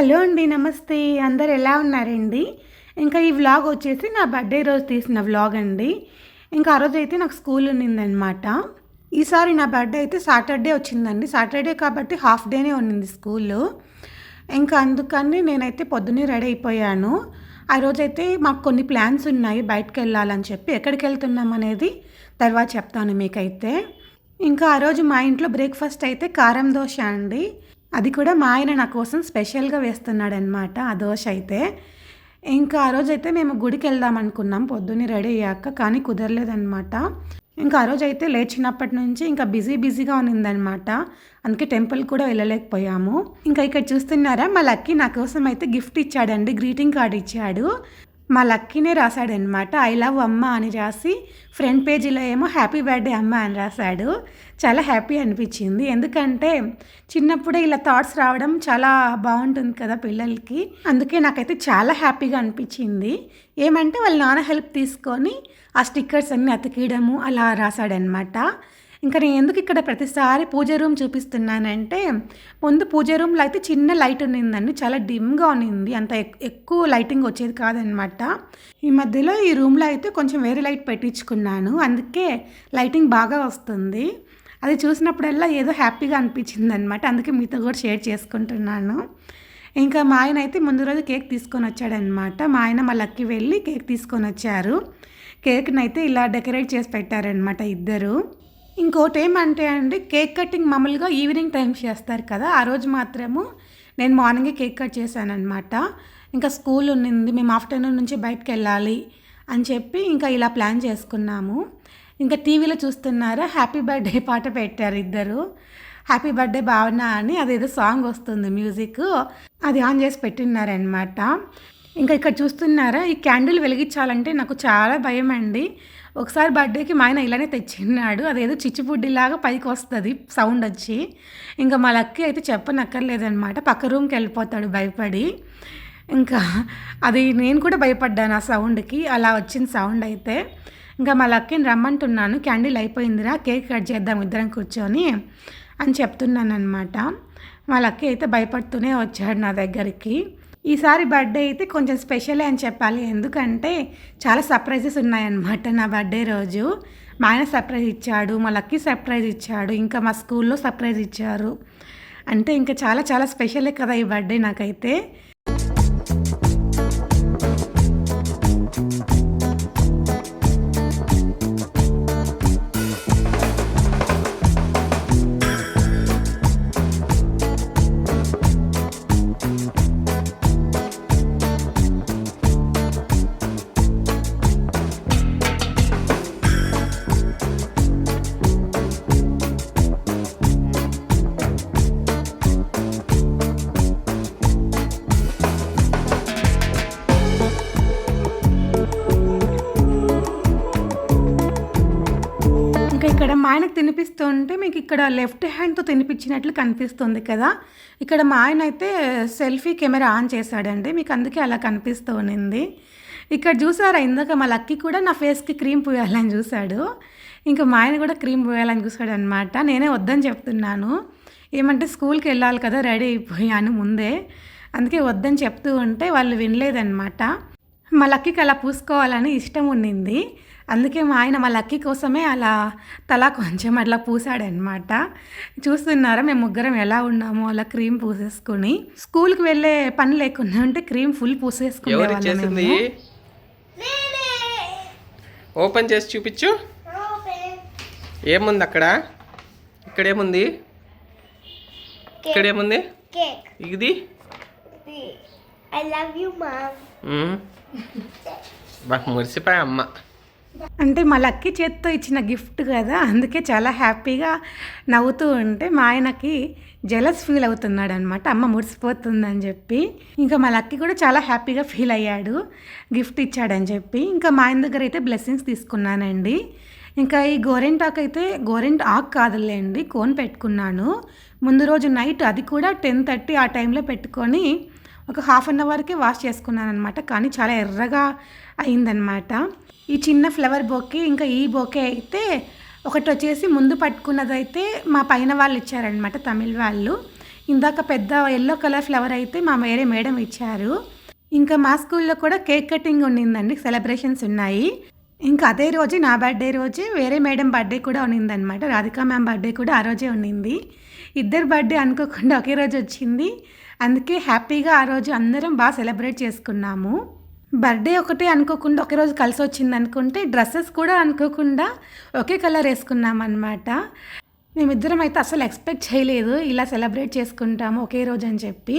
Hello అండి నమస్తే. అందరు ఎలా ఉన్నారండి? ఇంకా ఈ వ్లాగ్ వచ్చేసి నా బర్త్డే రోజు తీసిన వ్లాగ్ అండి. ఇంకా ఆ రోజు అయితే నాకు స్కూల్ ఉన్నిందనమాట ఈసారి నా బర్త్డే అయితే సాటర్డే వచ్చిందండి. సాటర్డే కాబట్టి హాఫ్ డేనే ఉన్నింది స్కూల్. ఇంకా అందుకని నేనైతే పొద్దున్నే రెడీ అయిపోయాను. ఆ రోజైతే మాకు కొన్ని ప్లాన్స్ ఉన్నాయి బయటకు వెళ్ళాలని చెప్పి ఎక్కడికి వెళ్తున్నాం అనేది తర్వాత చెప్తాను మీకైతే. ఇంకా ఆ రోజు మా ఇంట్లో బ్రేక్ఫాస్ట్ అయితే కారం దోశ అండి. అది కూడా మా ఆయన నా కోసం స్పెషల్గా వేస్తున్నాడనమాట ఆ దోశ అయితే. ఇంకా ఆ రోజు అయితే మేము గుడికి వెళ్దాం అనుకున్నాం పొద్దున్నే రెడీ అయ్యాక కానీ కుదరలేదనమాట ఇంకా ఆ రోజు అయితే లేచినప్పటి నుంచి ఇంకా బిజీ బిజీగా ఉన్నిందనమాట అందుకే టెంపుల్ కూడా వెళ్ళలేకపోయాము. ఇంకా ఇక్కడ చూస్తున్నారా మా లక్కీ నా కోసం అయితే గిఫ్ట్ ఇచ్చాడండి గ్రీటింగ్ కార్డ్ ఇచ్చాడు. మా లక్కీనే రాశాడనమాట ఐ లవ్ అమ్మ అని రాసి ఫ్రంట్ పేజీలో ఏమో హ్యాపీ బర్త్డే అమ్మ అని రాశాడు. చాలా హ్యాపీ అనిపించింది. ఎందుకంటే చిన్నప్పుడే ఇలా థాట్స్ రావడం చాలా బాగుంటుంది కదా పిల్లలకి. అందుకే నాకైతే చాలా హ్యాపీగా అనిపించింది. ఏమంటే వాళ్ళ నాన్న హెల్ప్ తీసుకొని ఆ స్టిక్కర్స్ అన్నీ అతికియడము అలా రాశాడనమాట ఇంకా నేను ఎందుకు ఇక్కడ ప్రతిసారి పూజ రూమ్ చూపిస్తున్నానంటే ముందు పూజ రూమ్లో అయితే చిన్న లైట్ ఉన్నిందండి. చాలా డిమ్గా ఉన్నింది. అంత ఎక్కువ లైటింగ్ వచ్చేది కాదనమాట ఈ మధ్యలో ఈ రూమ్లో అయితే కొంచెం వేరే లైట్ పెట్టించుకున్నాను. అందుకే లైటింగ్ బాగా వస్తుంది. అది చూసినప్పుడల్లా ఏదో హ్యాపీగా అనిపించింది అనమాట అందుకే మీతో కూడా షేర్ చేసుకుంటున్నాను. ఇంకా మా ఆయన అయితే ముందు రోజు కేక్ తీసుకొని వచ్చాడనమాట మా ఆయన మా లక్కి వెళ్ళి కేక్ తీసుకొని వచ్చారు. కేక్ని అయితే ఇలా డెకరేట్ చేసి పెట్టారనమాట ఇద్దరు. ఇంకోటి ఏమంటే అండి కేక్ కటింగ్ మామూలుగా ఈవినింగ్ టైం చేస్తారు కదా ఆ రోజు మాత్రము నేను మార్నింగే కేక్ కట్ చేశానమాట ఇంకా స్కూల్ ఉన్నింది మేము ఆఫ్టర్నూన్ నుంచి బయటకు వెళ్ళాలి అని చెప్పి ఇంకా ఇలా ప్లాన్ చేసుకున్నాము. ఇంకా టీవీలో చూస్తున్నారా? హ్యాపీ బర్త్డే పాట పెట్టారు ఇద్దరు. హ్యాపీ బర్త్డే భావన అని అదేదో సాంగ్ వస్తుంది మ్యూజిక్. అది ఆన్ చేసి పెట్టినారనమాట ఇంకా ఇక్కడ చూస్తున్నారా? ఈ క్యాండిల్ వెలిగించాలంటే నాకు చాలా భయం అండి. ఒకసారి బర్త్డేకి మా ఆయన ఇలానే తెచ్చిన్నాడు. అదేదో చిచ్చిపుడ్డిలాగా పైకి వస్తుంది సౌండ్ వచ్చి. ఇంకా మా లక్కీ అయితే చెప్పనక్కర్లేదనమాట పక్క రూమ్కి వెళ్ళిపోతాడు భయపడి. ఇంకా అది నేను కూడా భయపడ్డాను ఆ సౌండ్కి. అలా వచ్చిన సౌండ్ అయితే. ఇంకా మా లక్కీని రమ్మంటున్నాను. క్యాండిల్ అయిపోయిందిరా కేక్ కట్ చేద్దాం ఇద్దరం కూర్చొని అని చెప్తున్నాను అనమాట మా లక్కీ అయితే భయపడుతూనే వచ్చాడు నా దగ్గరికి. ఈసారి బర్త్డే అయితే కొంచెం స్పెషలే అని చెప్పాలి. ఎందుకంటే చాలా సర్ప్రైజెస్ ఉన్నాయన్నమాట నా బర్త్డే రోజు. మా ఆయన సర్ప్రైజ్ ఇచ్చాడు మా లక్కీ సర్ప్రైజ్ ఇచ్చాడు ఇంకా మా స్కూల్లో సర్ప్రైజ్ ఇచ్చారు. అంటే ఇంకా చాలా చాలా స్పెషలే కదా ఈ బర్త్డే నాకైతే. అంటే మీకు ఇక్కడ లెఫ్ట్ హ్యాండ్తో తినిపించినట్లు కనిపిస్తుంది కదా. ఇక్కడ మా ఆయన అయితే సెల్ఫీ కెమెరా ఆన్ చేశాడండి. మీకు అందుకే అలా కనిపిస్తూ ఉన్నింది. ఇక్కడ చూసారా ఇందాక మా లక్కీ కూడా నా ఫేస్కి క్రీమ్ పూయాలని చూశాడు. ఇంకా మా ఆయన కూడా క్రీమ్ పూయాలని చూశాడు అనమాట నేనే వద్దని చెప్తున్నాను. ఏమంటే స్కూల్కి వెళ్ళాలి కదా రెడీ అయిపోయాను ముందే. అందుకే వద్దని చెప్తూ ఉంటే వాళ్ళు వినలేదన్నమాట. మా లక్కీకి అలా పూసుకోవాలని ఇష్టం ఉండింది అందుకే మా ఆయన మా లక్కీ కోసమే అలా తలా కొంచెం అట్లా పూసాడనమాట చూస్తున్నారా మేము ముగ్గురం ఎలా ఉన్నామో అలా క్రీమ్ పూసేసుకుని. స్కూల్కి వెళ్ళే పని లేకుండా ఉంటే క్రీమ్ ఫుల్ పూసేసుకునే ఓపెన్ చేసి చూపించు. ఏముంది అక్కడ? ఇక్కడ ఏముంది ఇక్కడ ఏముంది Cake. ఇది. I love you, Mom. మ్మ్. బాగా మురిసిపోయా అమ్మ. అంటే మా లక్కీ చేత్తో ఇచ్చిన గిఫ్ట్ కదా అందుకే చాలా హ్యాపీగా నవ్వుతూ ఉంటే మా ఆయనకి జలస్ ఫీల్ అవుతున్నాడు అనమాట అమ్మ మురిసిపోతుందని చెప్పి. ఇంకా మా లక్కీ కూడా చాలా హ్యాపీగా ఫీల్ అయ్యాడు గిఫ్ట్ ఇచ్చాడని చెప్పి. ఇంకా మా ఆయన దగ్గర అయితే బ్లెస్సింగ్స్ తీసుకున్నానండి. ఇంకా ఈ గోరెంటాక్ అయితే గోరెంట్ ఆకు కాదులేండి కోన్ పెట్టుకున్నాను. ముందు రోజు నైట్ అది కూడా టెన్ థర్టీ ఆ టైంలో పెట్టుకొని ఒక హాఫ్ అన్ అవర్కే వాష్ చేసుకున్నాను అనమాట కానీ చాలా ఎర్రగా అయిందనమాట ఈ చిన్న ఫ్లవర్ బొకే ఇంకా ఈ బొకే అయితే ఒకటి వచ్చేసి ముందు పట్టుకున్నదైతే మా పైన వాళ్ళు ఇచ్చారనమాట తమిళ్ వాళ్ళు. ఇందాక పెద్ద ఎల్లో కలర్ ఫ్లవర్ అయితే మా వేరే మేడం ఇచ్చారు. ఇంకా మా స్కూల్లో కూడా కేక్ కటింగ్ ఉండిందండి సెలబ్రేషన్స్ ఉన్నాయి. ఇంకా అదే రోజు నా బర్త్డే రోజు వేరే మేడం బర్త్డే కూడా ఉన్నిందనమాట రాధికా మ్యామ్ బర్త్డే కూడా ఆ రోజే ఉండింది. ఇద్దరు బర్త్డే అనుకోకుండా ఒకే రోజు వచ్చింది. అందుకే హ్యాపీగా ఆ రోజు అందరం బాగా సెలబ్రేట్ చేసుకున్నాము. బర్త్డే ఒకటే అనుకోకుండా ఒకే రోజు కలిసి వచ్చింది అనుకుంటే డ్రెస్సెస్ కూడా అనుకోకుండా ఒకే కలర్ వేసుకున్నాం అనమాట మేమిద్దరం అయితే అసలు ఎక్స్పెక్ట్ చేయలేదు ఇలా సెలబ్రేట్ చేసుకుంటాము ఒకే రోజు అని చెప్పి.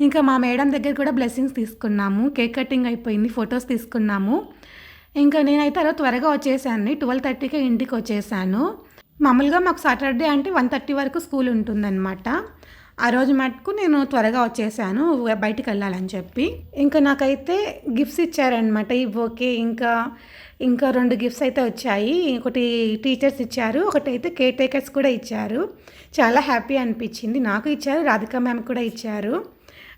ఇంకా మా మేడం దగ్గర కూడా బ్లెస్సింగ్స్ తీసుకున్నాము కేక్ కటింగ్ అయిపోయింది ఫొటోస్ తీసుకున్నాము. ఇంకా నేనైతే అలా త్వరగా వచ్చేసాను ట్వెల్వ్ థర్టీకి ఇంటికి వచ్చేసాను. మామూలుగా మాకు సాటర్డే అంటే వన్ థర్టీ వరకు స్కూల్ ఉంటుందన్నమాట. ఆ రోజు మటుకు నేను త్వరగా వచ్చేసాను బయటికి వెళ్ళాలని చెప్పి. ఇంకా నాకైతే గిఫ్ట్స్ ఇచ్చారనమాట ఈ ఓకే ఇంకా ఇంకా రెండు గిఫ్ట్స్ అయితే వచ్చాయి. ఒకటి టీచర్స్ ఇచ్చారు ఒకటి అయితే కేర్ టేకర్స్ కూడా ఇచ్చారు. చాలా హ్యాపీ అనిపించింది. నాకు ఇచ్చారు రాధిక మ్యామ్ కూడా ఇచ్చారు.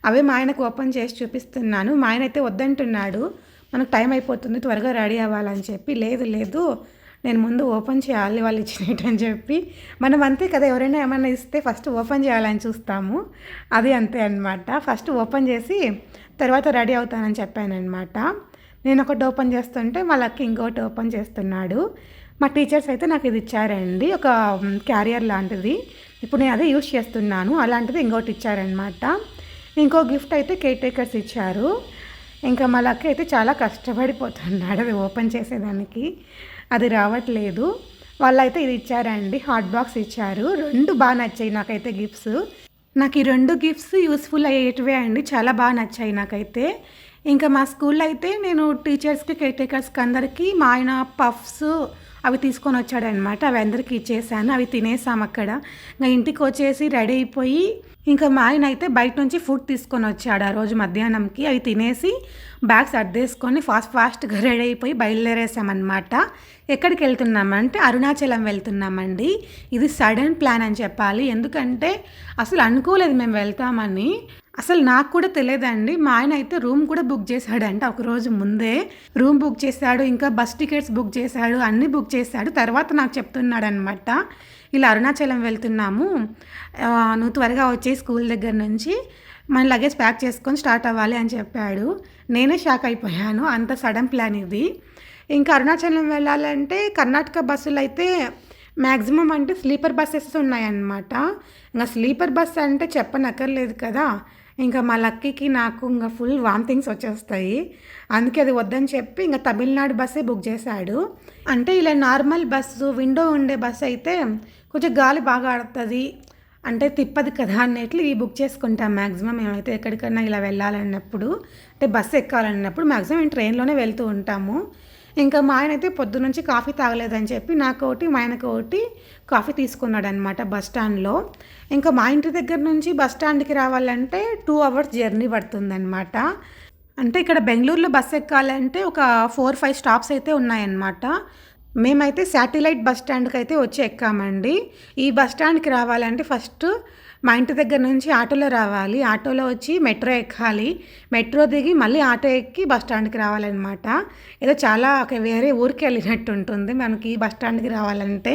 అవే మా ఆయనకు ఓపెన్ చేసి చూపిస్తున్నాను. మా ఆయన అయితే వద్దంటున్నాడు. మనకు టైం అయిపోతుంది త్వరగా రెడీ అవ్వాలని చెప్పి. లేదు లేదు నేను ముందు ఓపెన్ చేయాలి వాళ్ళు ఇచ్చినట్టు అని చెప్పి. మనం అంతే కదా ఎవరైనా ఏమైనా ఇస్తే ఫస్ట్ ఓపెన్ చేయాలని చూస్తాము. అది అంతే అనమాట ఫస్ట్ ఓపెన్ చేసి తర్వాత రెడీ అవుతానని చెప్పానమాట నేను ఒకటి ఓపెన్ చేస్తుంటే మా వాళ్ళకి ఇంకోటి ఓపెన్ చేస్తున్నాడు. మా టీచర్స్ అయితే నాకు ఇది ఇచ్చారండి ఒక క్యారియర్ లాంటిది. ఇప్పుడు నేను అదే యూస్ చేస్తున్నాను అలాంటిది ఇంకోటి ఇచ్చారనమాట ఇంకో గిఫ్ట్ అయితే కేర్ టేకర్స్ ఇచ్చారు. ఇంకా మా లక్క అయితే చాలా కష్టపడిపోతున్నాడు అది ఓపెన్ చేసేదానికి. అది రావట్లేదు. వాళ్ళైతే ఇది ఇచ్చారండి. హాట్ బాక్స్ ఇచ్చారు. రెండు బాగా నచ్చాయి నాకైతే గిఫ్ట్స్. నాకు ఈ రెండు గిఫ్ట్స్ యూస్ఫుల్ అయ్యేటివే అండి. చాలా బాగా నచ్చాయి నాకైతే. ఇంకా మా స్కూల్లో అయితే నేను టీచర్స్కి కేర్ టేకర్స్కి అందరికీ మా ఆయన పఫ్స్ అవి తీసుకొని వచ్చాడనమాట అవి అందరికీ ఇచ్చేసాను. అవి తినేసాం అక్కడ. ఇంకా ఇంటికి వచ్చేసి రెడీ అయిపోయి ఇంకా మా ఆయన అయితే బయట నుంచి ఫుడ్ తీసుకొని వచ్చాడు ఆ రోజు మధ్యాహ్నంకి. అవి తినేసి బ్యాగ్స్ అడ్డేసుకొని ఫాస్ట్ ఫాస్ట్గా రెడీ అయిపోయి బయలుదేరేసామన్నమాట. ఎక్కడికి వెళ్తున్నామంటే అరుణాచలం వెళ్తున్నామండి. ఇది సడన్ ప్లాన్ అని చెప్పాలి. ఎందుకంటే అసలు అనుకోలేదు మేము వెళ్తామని. అసలు నాకు కూడా తెలియదండి. మా ఆయన అయితే రూమ్ కూడా బుక్ చేశాడంట ఒకరోజు ముందే. రూమ్ బుక్ చేశాడు ఇంకా బస్ టికెట్స్ బుక్ చేశాడు అన్నీ బుక్ చేశాడు. తర్వాత నాకు చెప్తున్నాడు అనమాట ఇలా అరుణాచలం వెళ్తున్నాము. నువ్వు త్వరగా వచ్చే స్కూల్ దగ్గర నుంచి మన లగేజ్ ప్యాక్ చేసుకొని స్టార్ట్ అవ్వాలి అని చెప్పాడు. నేనే షాక్ అయిపోయాను. అంత సడన్ ప్లాన్ ఇది. ఇంకా అరుణాచలం వెళ్ళాలంటే కర్ణాటక బస్సులు అయితే మ్యాక్సిమం అంటే స్లీపర్ బస్సెస్ ఉన్నాయన్నమాట. ఇంకా స్లీపర్ బస్ అంటే చెప్పనక్కర్లేదు కదా. ఇంకా మా లక్కీకి నాకు ఇంకా ఫుల్ వామిటింగ్స్ వచ్చేస్తాయి. అందుకే అది వద్దని చెప్పి ఇంకా తమిళనాడు బస్సే బుక్ చేశాడు. అంటే ఇలా నార్మల్ బస్సు విండో ఉండే బస్సు అయితే కొంచెం గాలి బాగా ఆడుతుంది. అంటే తిప్పదు కదా అన్నట్లు ఇవి బుక్ చేసుకుంటాం మ్యాక్సిమం మేమైతే ఎక్కడికైనా ఇలా వెళ్ళాలన్నప్పుడు. అంటే బస్సు ఎక్కాలన్నప్పుడు మ్యాక్సిమం మేము ట్రైన్లోనే వెళ్తూ ఉంటాము. ఇంకా మా ఆయన అయితే పొద్దు నుంచి కాఫీ తాగలేదని చెప్పి నాకు ఒకటి మా ఆయనకు ఒకటి కాఫీ తీసుకున్నాడు అనమాట బస్ స్టాండ్లో. ఇంకా మా ఇంటి దగ్గర నుంచి బస్ స్టాండ్కి రావాలంటే టూ అవర్స్ జర్నీ పడుతుందన్నమాట. అంటే ఇక్కడ బెంగళూరులో బస్ ఎక్కాలంటే ఒక ఫోర్ ఫైవ్ స్టాప్స్ అయితే ఉన్నాయన్నమాట. మేమైతే శాటిలైట్ బస్ స్టాండ్కి అయితే వచ్చి ఎక్కామండి. ఈ బస్ స్టాండ్కి రావాలంటే ఫస్ట్ మా ఇంటి దగ్గర నుంచి ఆటోలో రావాలి. ఆటోలో వచ్చి మెట్రో ఎక్కాలి. మెట్రో దిగి మళ్ళీ ఆటో ఎక్కి బస్ స్టాండ్కి రావాలన్నమాట. ఏదో చాలా ఒక వేరే ఊరికి వెళ్ళినట్టు ఉంటుంది. మనకి ఈ బస్ స్టాండ్కి రావాలంటే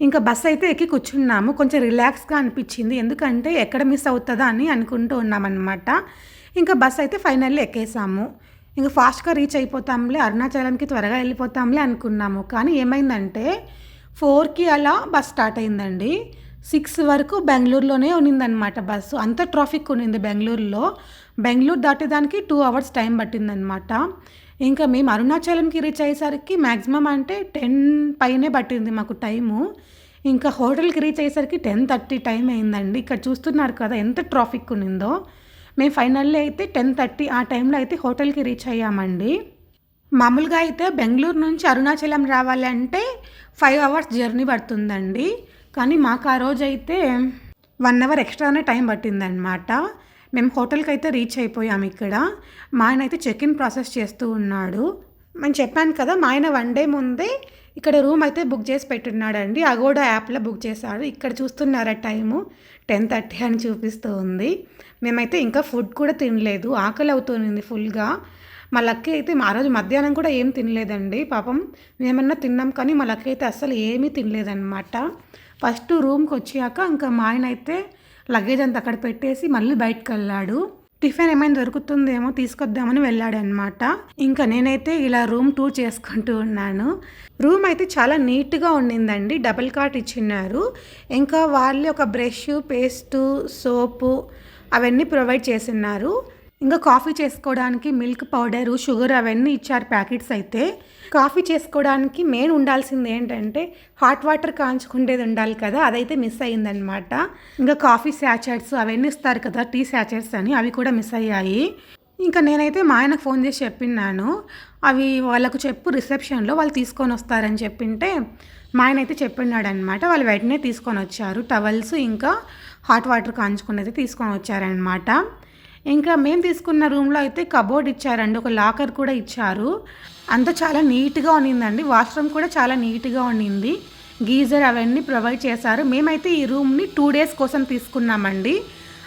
ఇంకా బస్ అయితే ఎక్కి కూర్చున్నాము. కొంచెం రిలాక్స్గా అనిపించింది. ఎందుకంటే ఎక్కడ మిస్ అవుతుందా అని అనుకుంటూ ఉన్నామన్నమాట. ఇంకా బస్ అయితే ఫైనల్లీ ఎక్కేసాము. ఇంకా ఫాస్ట్గా రీచ్ అయిపోతాంలే. అరుణాచలంకి త్వరగా వెళ్ళిపోతాంలే అనుకున్నాము. కానీ ఏమైందంటే ఫోర్కి అలా బస్ స్టార్ట్ అయిందండి. సిక్స్ వరకు బెంగళూరులోనే ఉన్నిందనమాట బస్సు. అంత ట్రాఫిక్ ఉన్నింది బెంగళూరులో. బెంగళూరు దాటేదానికి టూ అవర్స్ టైం పట్టిందనమాట ఇంకా మేము అరుణాచలంకి రీచ్ అయ్యేసరికి మ్యాక్సిమం అంటే టెన్ పైనే పట్టింది మాకు టైము. ఇంకా హోటల్కి రీచ్ అయ్యేసరికి టెన్ థర్టీ టైం అయిందండి. ఇక్కడ చూస్తున్నారు కదా ఎంత ట్రాఫిక్ ఉన్నిందో. మేము ఫైనల్లీ అయితే టెన్ థర్టీ ఆ టైంలో అయితే హోటల్కి రీచ్ అయ్యామండి. మామూలుగా అయితే బెంగళూరు నుంచి అరుణాచలం రావాలంటే ఫైవ్ అవర్స్ జర్నీ పడుతుందండి. కానీ మాకు ఆ రోజు అయితే వన్ అవర్ ఎక్స్ట్రానే టైం పట్టిందనమాట మేము హోటల్కి అయితే రీచ్ అయిపోయాం ఇక్కడ. మా ఆయన అయితే చెక్ ఇన్ ప్రాసెస్ చేస్తూ ఉన్నాడు. నేను చెప్పాను కదా మా ఆయన వన్ డే ముందే ఇక్కడ రూమ్ అయితే బుక్ చేసి పెట్టున్నాడండి. అగోడా యాప్లో బుక్ చేశాడు. ఇక్కడ చూస్తున్నారా టైము? టెన్ థర్టీ అని చూపిస్తూ ఉంది. మేమైతే ఇంకా ఫుడ్ కూడా తినలేదు. ఆకలి అవుతుంది ఫుల్గా. మా లక్కీ అయితే మా రోజు మధ్యాహ్నం కూడా ఏం తినలేదండి. పాపం మేమన్నా తిన్నాం కానీ మా లక్కీ అయితే అస్సలు ఏమీ తినలేదన్నమాట. ఫస్ట్ రూమ్కి వచ్చాక ఇంకా మా ఆయన అయితే లగేజ్ అంతా అక్కడ పెట్టేసి మళ్ళీ బయటకు వెళ్ళాడు టిఫిన్ ఏమైనా దొరుకుతుందేమో తీసుకొద్దామని వెళ్ళాడు అనమాట ఇంకా నేనైతే ఇలా రూమ్ టూర్ చేసుకుంటూ ఉన్నాను. రూమ్ అయితే చాలా నీట్గా ఉండిందండి. డబుల్ కాట్ ఇచ్చిన్నారు. ఇంకా వాళ్ళు ఒక బ్రష్ పేస్టు సోపు అవన్నీ ప్రొవైడ్ చేసిన్నారు. ఇంకా కాఫీ చేసుకోవడానికి మిల్క్ పౌడరు షుగర్ అవన్నీ ఇచ్చారు ప్యాకెట్స్ అయితే. కాఫీ చేసుకోవడానికి మెయిన్ ఉండాల్సింది ఏంటంటే హాట్ వాటర్ కాంచుకుండేది ఉండాలి కదా అదైతే మిస్ అయ్యిందనమాట ఇంకా కాఫీ శాచర్స్ అవన్నీ ఇస్తారు కదా టీ శాచర్స్ అని అవి కూడా మిస్ అయ్యాయి. ఇంకా నేనైతే మా ఆయనకు ఫోన్ చేసి చెప్పిన్నాను అవి వాళ్ళకు చెప్పు రిసెప్షన్లో వాళ్ళు తీసుకొని వస్తారని చెప్పింటే మా ఆయన అయితే చెప్పినాడు అనమాట వాళ్ళు వెంటనే తీసుకొని వచ్చారు టవల్స్ ఇంకా హాట్ వాటర్ కాంచుకునేది తీసుకొని వచ్చారనమాట ఇంకా మేము తీసుకున్న రూమ్లో అయితే కబోర్డ్ ఇచ్చారండి. ఒక లాకర్ కూడా ఇచ్చారు. అంతా చాలా నీట్గా ఉన్నిందండి. వాష్రూమ్ కూడా చాలా నీట్గా ఉన్నింది. గీజర్ అవన్నీ ప్రొవైడ్ చేశారు. మేమైతే ఈ రూమ్ని టూ డేస్ కోసం తీసుకున్నామండి.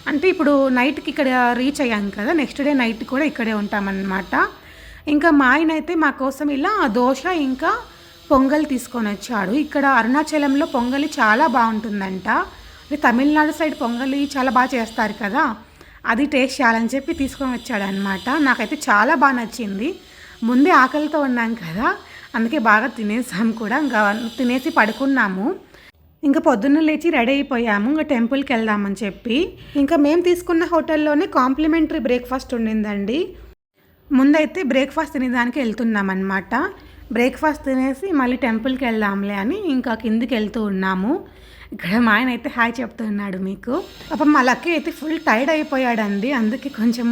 అంటే ఇప్పుడు నైట్కి ఇక్కడ రీచ్ అయ్యాం కదా. నెక్స్ట్ డే నైట్ కూడా ఇక్కడే ఉంటామన్నమాట. ఇంకా మా ఆయన అయితే మా కోసం ఇలా దోశ ఇంకా పొంగల్ తీసుకొని వచ్చాడు. ఇక్కడ అరుణాచలంలో పొంగలి చాలా బాగుంటుందంట. అంటే తమిళనాడు సైడ్ పొంగలి చాలా బాగా చేస్తారు కదా. అది టేస్ట్ చేయాలని చెప్పి తీసుకొని వచ్చాడు అనమాట నాకైతే చాలా బాగా నచ్చింది. ముందే ఆకలితో ఉన్నాం కదా అందుకే బాగా తినేసాం కూడా. ఇంకా తినేసి పడుకున్నాము. ఇంకా పొద్దున్న లేచి రెడీ అయిపోయాము. ఇంకా టెంపుల్కి వెళ్దామని చెప్పి. ఇంకా మేము తీసుకున్న హోటల్లోనే కాంప్లిమెంటరీ బ్రేక్ఫాస్ట్ ఉండిందండి. ముందైతే బ్రేక్ఫాస్ట్ తినేదానికి వెళ్తున్నాం అనమాట బ్రేక్ఫాస్ట్ తినేసి మళ్ళీ టెంపుల్కి వెళ్దాంలే అని ఇంకా కిందికి వెళ్తూ ఉన్నాము. ఇక్కడ మా ఆయన అయితే హాయ్ చెప్తున్నాడు మీకు. పాపం మా లక్కీ అయితే ఫుల్ టైర్డ్ అయిపోయాడండి. అందుకే కొంచెం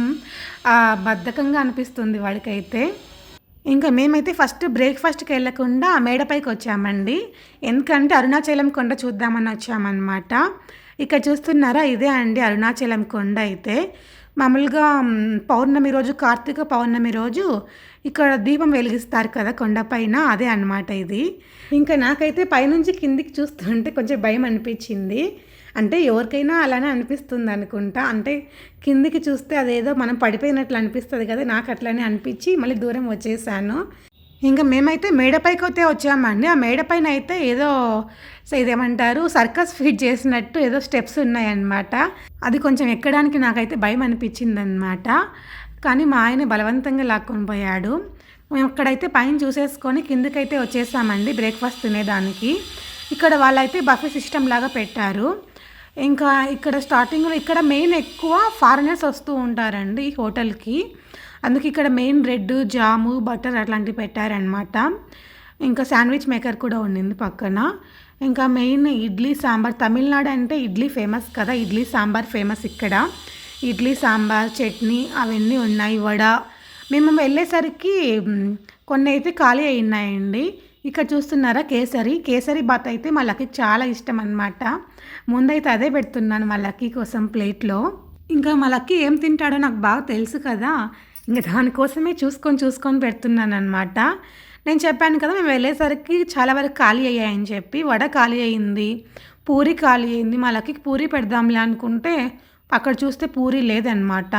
బద్ధకంగా అనిపిస్తుంది వాడికైతే ఇంకా మేమైతే ఫస్ట్ బ్రేక్ఫాస్ట్కి వెళ్ళకుండా మేడపైకి వచ్చామండి. ఎందుకంటే అరుణాచలం కొండ చూద్దామని వచ్చామన్నమాట. ఇక్కడ చూస్తున్నారా? ఇదే అండి అరుణాచలం కొండ అయితే. మామూలుగా పౌర్ణమి రోజు కార్తీక పౌర్ణమి రోజు ఇక్కడ దీపం వెలిగిస్తారు కదా కొండపైన అదే అన్నమాట ఇది. ఇంకా నాకైతే పైనుంచి కిందికి చూస్తుంటే కొంచెం భయం అనిపించింది. అంటే ఎవరికైనా అలానే అనిపిస్తుంది అనుకుంటా. అంటే కిందికి చూస్తే అదేదో మనం పడిపోయినట్లు అనిపిస్తుంది కదా నాకు అట్లానే అనిపించి మళ్ళీ దూరం వచ్చేసాను. ఇంకా మేమైతే మేడపైకి అయితే వచ్చామండి. ఆ మేడపైన అయితే ఏదో ఇదేమంటారు సర్కస్ ఫీట్ చేసినట్టు ఏదో స్టెప్స్ ఉన్నాయన్నమాట. అది కొంచెం ఎక్కడానికి నాకైతే భయం అనిపించింది అనమాట కానీ మా ఆయన బలవంతంగా లాక్కొని పోయాడు. మేము అక్కడైతే పైన చూసేసుకొని కిందకైతే వచ్చేసామండి బ్రేక్ఫాస్ట్ తినేదానికి. ఇక్కడ వాళ్ళైతే బఫే సిస్టమ్ లాగా పెట్టారు. ఇంకా ఇక్కడ స్టార్టింగ్లో ఇక్కడ మెయిన్ ఎక్కువ ఫారినర్స్ వస్తూ ఉంటారండి ఈ హోటల్కి. అందుకే ఇక్కడ మెయిన్ బ్రెడ్ జాము బటర్ అట్లాంటివి పెట్టారనమాట ఇంకా శాండ్విచ్ మేకర్ కూడా ఉండింది పక్కన. ఇంకా మెయిన్ ఇడ్లీ సాంబార్. తమిళనాడు అంటే ఇడ్లీ ఫేమస్ కదా ఇడ్లీ సాంబార్ ఫేమస్ ఇక్కడ. ఇడ్లీ సాంబార్ చట్నీ అవన్నీ ఉన్నాయి వడ. మేము వెళ్ళేసరికి కొన్ని అయితే ఖాళీ అయినాయండి ఇక్కడ చూస్తున్నారా కేసరి? కేసరి బాత్ అయితే మా లక్కీకి చాలా ఇష్టం అనమాట ముందైతే అదే పెడుతున్నాను మా లక్కీ కోసం ప్లేట్లో. ఇంకా మా లక్కీ ఏం తింటాడో నాకు బాగా తెలుసు కదా. ఇంకా దానికోసమే చూసుకొని చూసుకొని పెడుతున్నాను అనమాట నేను చెప్పాను కదా మేము వెళ్ళేసరికి చాలా వరకు ఖాళీ అయ్యాయని చెప్పి. వడ ఖాళీ అయింది. పూరి ఖాళీ అయింది. మా లక్కీకి పూరి పెడదాంలే అనుకుంటే అక్కడ చూస్తే పూరి లేదనమాట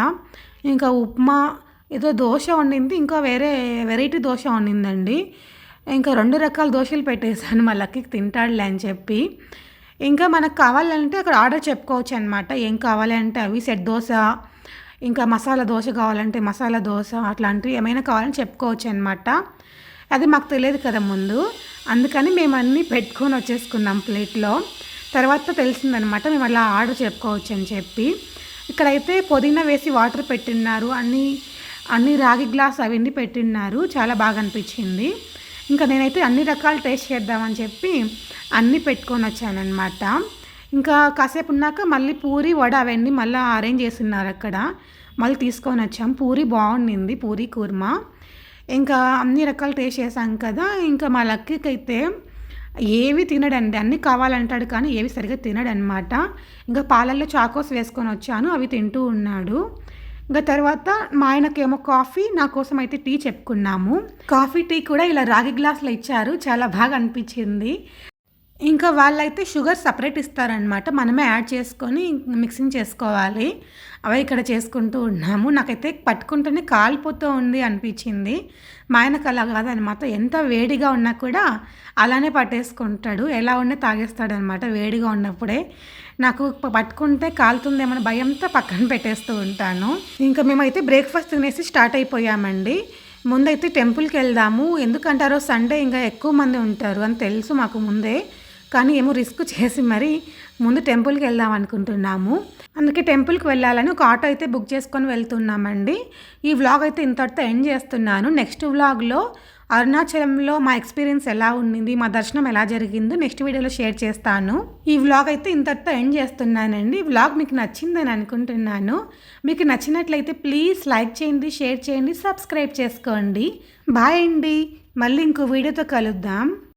ఇంకా ఉప్మా ఏదో దోశ వండింది ఇంకా వేరే వెరైటీ దోశ వండిందండి. ఇంకా రెండు రకాల దోశలు పెట్టేశాను మా లక్కీకి తింటాడులే అని చెప్పి. ఇంకా మనకు కావాలంటే అక్కడ ఆర్డర్ చెప్పుకోవచ్చు అనమాట ఏం కావాలంటే అవి సెట్ దోశ ఇంకా మసాలా దోశ కావాలంటే మసాలా దోశ అట్లాంటివి ఏమైనా కావాలని చెప్పుకోవచ్చు అనమాట అది మాకు తెలియదు కదా ముందు. అందుకని మేము అన్నీ పెట్టుకొని వచ్చేసుకున్నాం ప్లేట్లో. తర్వాత తెలిసిందనమాట మేము అలా ఆర్డర్ చెప్పుకోవచ్చు అని చెప్పి. ఇక్కడైతే పుదీనా వేసి వాటర్ పెట్టిన్నారు అన్ని అన్ని రాగి గ్లాస్ అవన్నీ పెట్టిన్నారు చాలా బాగా అనిపించింది. ఇంకా నేనైతే అన్ని రకాలు టేస్ట్ చేద్దామని చెప్పి అన్నీ పెట్టుకొని వచ్చానమాట ఇంకా కాసేపు ఉన్నాక మళ్ళీ పూరి వడ అవన్నీ మళ్ళీ అరేంజ్ చేస్తున్నారు అక్కడ. మళ్ళీ తీసుకొని వచ్చాం. పూరి బాగుండింది పూరి కుర్మా. ఇంకా అన్ని రకాలు టేస్ట్ చేసాం కదా ఇంకా మా లక్కీకి అయితే ఏవి తినడండి అన్నీ కావాలంటాడు కానీ ఏవి సరిగ్గా తినడనమాట. ఇంకా పాలల్లో చాకోస్ వేసుకొని వచ్చాను అవి తింటూ ఉన్నాడు. ఇంకా తర్వాత మా ఆయనకేమో కాఫీ నా కోసం అయితే టీ చెప్పుకున్నాము. కాఫీ టీ కూడా ఇలా రాగి గ్లాసులో ఇచ్చారు చాలా బాగా అనిపించింది. ఇంకా వాళ్ళైతే షుగర్ సపరేట్ ఇస్తారనమాట మనమే యాడ్ చేసుకొని మిక్సింగ్ చేసుకోవాలి. అవి ఇక్కడ చేసుకుంటూ ఉన్నాము. నాకైతే పట్టుకుంటేనే కాలిపోతూ ఉంది అనిపించింది. మా ఆయనకు అలా కాదనమాట ఎంత వేడిగా ఉన్నా కూడా అలానే పట్టేసుకుంటాడు. ఎలా ఉన్నా తాగేస్తాడనమాట వేడిగా ఉన్నప్పుడే. నాకు పట్టుకుంటే కాలుతుందేమో భయంతో పక్కన పెట్టేస్తూ ఉంటాను. ఇంకా మేమైతే బ్రేక్ఫాస్ట్ తినేసి స్టార్ట్ అయిపోయామండి. ముందైతే టెంపుల్కి వెళ్దాము. ఎందుకంటారో సండే ఇంకా ఎక్కువ మంది ఉంటారు అని తెలుసు మాకు ముందే. కానీ ఏమో రిస్క్ చేసి మరి ముందు టెంపుల్కి వెళ్దాం అనుకుంటున్నాము. అందుకే టెంపుల్కి వెళ్ళాలని ఒక ఆటో అయితే బుక్ చేసుకొని వెళ్తున్నామండి. ఈ వ్లాగ్ అయితే ఇంతటితో ఎండ్ చేస్తున్నాను. నెక్స్ట్ వ్లాగ్లో అరుణాచలంలో మా ఎక్స్పీరియన్స్ ఎలా ఉండింది మా దర్శనం ఎలా జరిగిందో నెక్స్ట్ వీడియోలో షేర్ చేస్తాను. ఈ వ్లాగ్ అయితే ఇంతటితో ఎండ్ చేస్తున్నానండి. ఈ వ్లాగ్ మీకు నచ్చిందని అనుకుంటున్నాను. మీకు నచ్చినట్లయితే ప్లీజ్ లైక్ చేయండి షేర్ చేయండి సబ్స్క్రైబ్ చేసుకోండి. బాయ్ అండి. మళ్ళీ ఇంకో వీడియోతో కలుద్దాం.